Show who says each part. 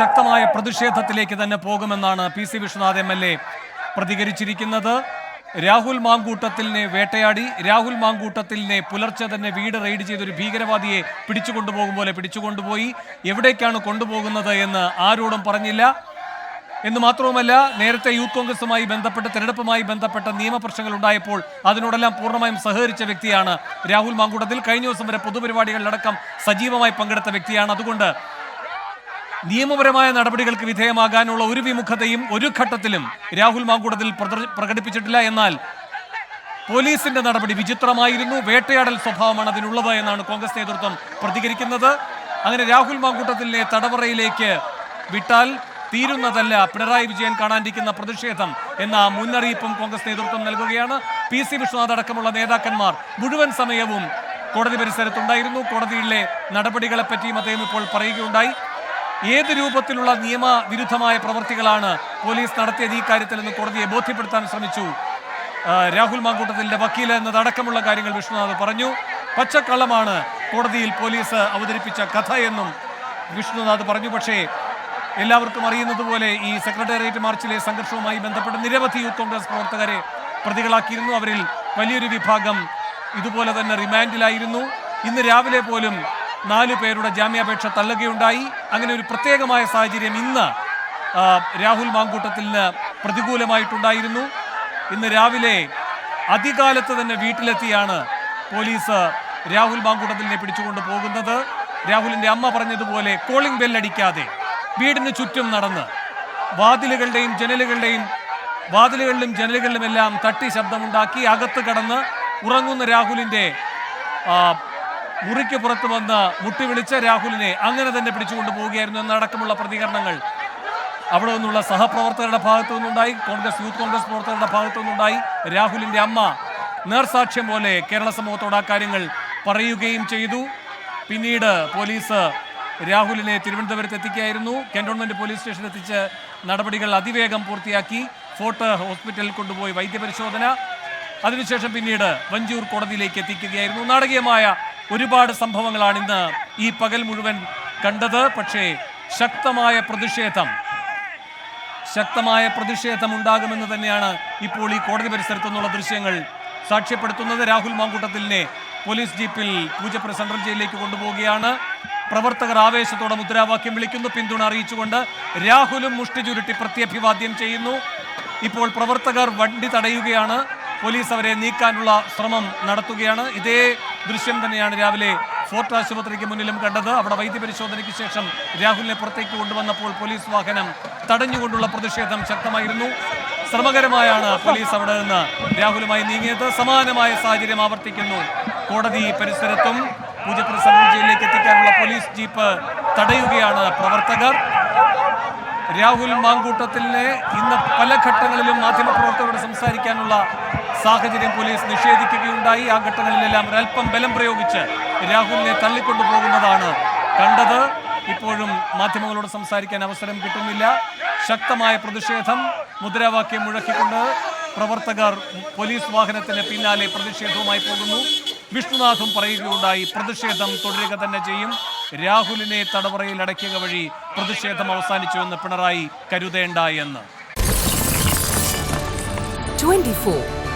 Speaker 1: ശക്തമായ പ്രതിഷേധത്തിലേക്ക് തന്നെ പോകുമെന്നാണ് P C Vishwanath M L A പ്രതികരിച്ചിരിക്കുന്നത്. Rahul മാങ്കൂട്ടത്തിലിനെ വേട്ടയാടി രാഹുൽ മാങ്കൂട്ടത്തിലിനെ പുലർച്ചെ തന്നെ വീട് റെയ്ഡ് ചെയ്ത് ഒരു ഭീകരവാദിയെ പിടിച്ചുകൊണ്ടുപോകും പോലെ പിടിച്ചുകൊണ്ടുപോയി എവിടേക്കാണ് കൊണ്ടുപോകുന്നത് എന്ന് ആരോടും പറഞ്ഞില്ല. എന്ന് മാത്രവുമല്ല നേരത്തെ യൂത്ത് കോൺഗ്രസുമായി ബന്ധപ്പെട്ട് തെരഞ്ഞെടുപ്പുമായി ബന്ധപ്പെട്ട നിയമപ്രശ്നങ്ങൾ ഉണ്ടായപ്പോൾ അതിനോടെല്ലാം പൂർണമായും സഹകരിച്ച വ്യക്തിയാണ് രാഹുൽ മാങ്കൂട്ടത്തിൽ. കഴിഞ്ഞ ദിവസം വരെ പൊതുപരിപാടികളിലടക്കം സജീവമായി പങ്കെടുത്ത വ്യക്തിയാണ്. അതുകൊണ്ട് നിയമപരമായ നടപടികൾക്ക് വിധേയമാകാനുള്ള ഒരു വിമുഖതയും ഒരു ഘട്ടത്തിലും രാഹുൽ മാങ്കൂടത്തിൽ പ്രകടിപ്പിച്ചിട്ടില്ല. എന്നാൽ പോലീസിന്റെ നടപടി വിചിത്രമായിരുന്നു. വേട്ടയാടൽ സ്വഭാവമാണ് അതിനുള്ളത് എന്നാണ് കോൺഗ്രസ് നേതൃത്വം പ്രതികരിക്കുന്നത്. അങ്ങനെ രാഹുൽ മാങ്കൂട്ടത്തിലെ തടവറയിലേക്ക് വിട്ടാൽ തീരുന്നതല്ല പിണറായി വിജയൻ കാണാനിരിക്കുന്ന പ്രതിഷേധം എന്ന മുന്നറിയിപ്പും കോൺഗ്രസ് നേതൃത്വം നൽകുകയാണ്. പി സി വിശ്വനാഥ് അടക്കമുള്ള നേതാക്കന്മാർ മുഴുവൻ സമയവും കോടതി പരിസരത്തുണ്ടായിരുന്നു. കോടതിയിലെ നടപടികളെ പറ്റിയും അദ്ദേഹം ഇപ്പോൾ പറയുകയുണ്ടായി. ഏത് രൂപത്തിലുള്ള നിയമവിരുദ്ധമായ പ്രവൃത്തികളാണ് പോലീസ് നടത്തിയത്? ഈ കാര്യത്തിൽ എന്ന് കോടതിയെ ബോധ്യപ്പെടുത്താൻ ശ്രമിച്ചു. രാഹുൽ മാങ്കൂട്ടത്തിന്റെ വക്കീൽ എന്നതടക്കമുള്ള കാര്യങ്ങൾ വിഷ്ണുനാഥ് പറഞ്ഞു. പച്ചക്കള്ളമാണ് കോടതിയിൽ പോലീസ് അവതരിപ്പിച്ച കഥ എന്നും വിഷ്ണുനാഥ് പറഞ്ഞു. പക്ഷേ എല്ലാവർക്കും അറിയുന്നത് പോലെ ഈ സെക്രട്ടേറിയറ്റ് മാർച്ചിലെ സംഘർഷവുമായി ബന്ധപ്പെട്ട് നിരവധി യൂത്ത് കോൺഗ്രസ് പ്രവർത്തകരെ പ്രതികളാക്കിയിരുന്നു. അവരിൽ വലിയൊരു വിഭാഗം ഇതുപോലെ തന്നെ റിമാൻഡിലായിരുന്നു. ഇന്ന് രാവിലെ പോലും നാലു പേരുടെ ജാമ്യാപേക്ഷ തള്ളുകയുണ്ടായി. അങ്ങനെ ഒരു പ്രത്യേകമായ സാഹചര്യം ഇന്ന് രാഹുൽ മാങ്കൂട്ടത്തിന് പ്രതികൂലമായിട്ടുണ്ടായിരുന്നു. ഇന്ന് രാവിലെ അതികാലത്ത് തന്നെ വീട്ടിലെത്തിയാണ് പോലീസ് രാഹുൽ മാങ്കൂട്ടത്തിനെ പിടിച്ചുകൊണ്ട് പോകുന്നത്. രാഹുലിന്റെ അമ്മ പറഞ്ഞതുപോലെ കോളിംഗ് ബെല്ലടിക്കാതെ വീടിന് ചുറ്റും നടന്ന് വാതിലുകളുടെയും ജനലുകളുടെയും വാതിലുകളിലും ജനലുകളിലുമെല്ലാം തട്ടി ശബ്ദമുണ്ടാക്കി അകത്ത് കടന്ന് ഉറങ്ങുന്ന രാഹുലിന്റെ മുറിക്ക് പുറത്ത് വന്ന് മുട്ടി വിളിച്ച രാഹുലിനെ അങ്ങനെ തന്നെ പിടിച്ചുകൊണ്ട് പോവുകയായിരുന്നു എന്നടക്കമുള്ള പ്രതികരണങ്ങൾ. അവിടെ നിന്നുള്ള സഹപ്രവർത്തകരുടെ ഭാഗത്തു നിന്നുണ്ടായി. കോൺഗ്രസ് യൂത്ത് കോൺഗ്രസ് പ്രവർത്തകരുടെ ഭാഗത്തു നിന്നുണ്ടായി. രാഹുലിന്റെ അമ്മ നേർസാക്ഷ്യം പോലെ കേരള സമൂഹത്തോട് ആ കാര്യങ്ങൾ പറയുകയും ചെയ്തു. പിന്നീട് പോലീസ് രാഹുലിനെ തിരുവനന്തപുരത്ത് എത്തിക്കുകയായിരുന്നു. കന്റോൺമെന്റ് പോലീസ് സ്റ്റേഷനിൽ എത്തിച്ച് നടപടികൾ അതിവേഗം പൂർത്തിയാക്കി. ഫോർട്ട് ഹോസ്പിറ്റലിൽ കൊണ്ടുപോയി വൈദ്യപരിശോധന. അതിനുശേഷം പിന്നീട് വഞ്ചൂർ കോടതിയിലേക്ക് എത്തിക്കുകയായിരുന്നു. നാടകീയമായ ഒരുപാട് സംഭവങ്ങളാണ് ഇന്ന് ഈ പകൽ മുഴുവൻ കണ്ടത്. പക്ഷേ ശക്തമായ പ്രതിഷേധം ശക്തമായ പ്രതിഷേധം ഉണ്ടാകുമെന്ന് തന്നെയാണ് ഇപ്പോൾ ഈ കോടതി പരിസരത്തു നിന്നുള്ള ദൃശ്യങ്ങൾ സാക്ഷ്യപ്പെടുത്തുന്നത്. രാഹുൽ മാങ്കൂട്ടത്തിലിനെ പോലീസ് ജീപ്പിൽ പൂജപ്പുര സെൻട്രൽ ജയിലിലേക്ക് കൊണ്ടുപോവുകയാണ്. പ്രവർത്തകർ ആവേശത്തോടെ മുദ്രാവാക്യം വിളിക്കുന്നു. പിന്തുണ അറിയിച്ചുകൊണ്ട് രാഹുലും മുഷ്ടി ചുരുട്ടി പ്രത്യഭിവാദ്യം ചെയ്യുന്നു. ഇപ്പോൾ പ്രവർത്തകർ വണ്ടി തടയുകയാണ്. പോലീസ് അവരെ നീക്കാനുള്ള ശ്രമം നടത്തുകയാണ്. ഇതേ ദൃശ്യം തന്നെയാണ് രാവിലെ ഫോർട്ട് ആശുപത്രിക്ക് മുന്നിലും കണ്ടത്. അവിടെ വൈദ്യപരിശോധനയ്ക്ക് ശേഷം രാഹുലിനെ പുറത്തേക്ക് കൊണ്ടുവന്നപ്പോൾ പോലീസ് വാഹനം തടഞ്ഞുകൊണ്ടുള്ള പ്രതിഷേധം ശക്തമായിരുന്നു. ശ്രമകരമായാണ് പോലീസ് അവിടെ നിന്ന് രാഹുലുമായി നീങ്ങിയത്. സമാനമായ സാഹചര്യം ആവർത്തിക്കുന്നു. കോടതി പരിസരത്തും പൂജപ്പുര സെൻട്രൽ ജയിലിലേക്ക് എത്തിക്കാനുള്ള പോലീസ് ജീപ്പ് തടയുകയാണ് പ്രവർത്തകർ. രാഹുൽ മാങ്കൂട്ടത്തിലെ ഇന്ന് പല ഘട്ടങ്ങളിലും മാധ്യമപ്രവർത്തകരോട് സംസാരിക്കാനുള്ള സാഹചര്യം പോലീസ് നിഷേധിക്കുകയുണ്ടായി. ആ ഘട്ടങ്ങളിലെല്ലാം ഒരല്പം ബലം പ്രയോഗിച്ച് രാഹുലിനെ തള്ളിക്കൊണ്ടു പോകുന്നതാണ് കണ്ടത്. ഇപ്പോഴും മാധ്യമങ്ങളോട് സംസാരിക്കാൻ അവസരം കിട്ടുന്നില്ല. ശക്തമായ പ്രതിഷേധം മുദ്രാവാക്യം മുഴക്കിക്കൊണ്ട് പ്രവർത്തകർ പോലീസ് വാഹനത്തിന് പിന്നാലെ പ്രതിഷേധവുമായി പോകുന്നു. വിഷ്ണുനാഥും പറയുകയുണ്ടായി പ്രതിഷേധം തുടരുക തന്നെ ചെയ്യും. രാഹുലിനെ തടവറയിൽ അടയ്ക്കുക വഴി പ്രതിഷേധം അവസാനിച്ചുവെന്ന് പിണറായി കരുതേണ്ട എന്ന്.
Speaker 2: 24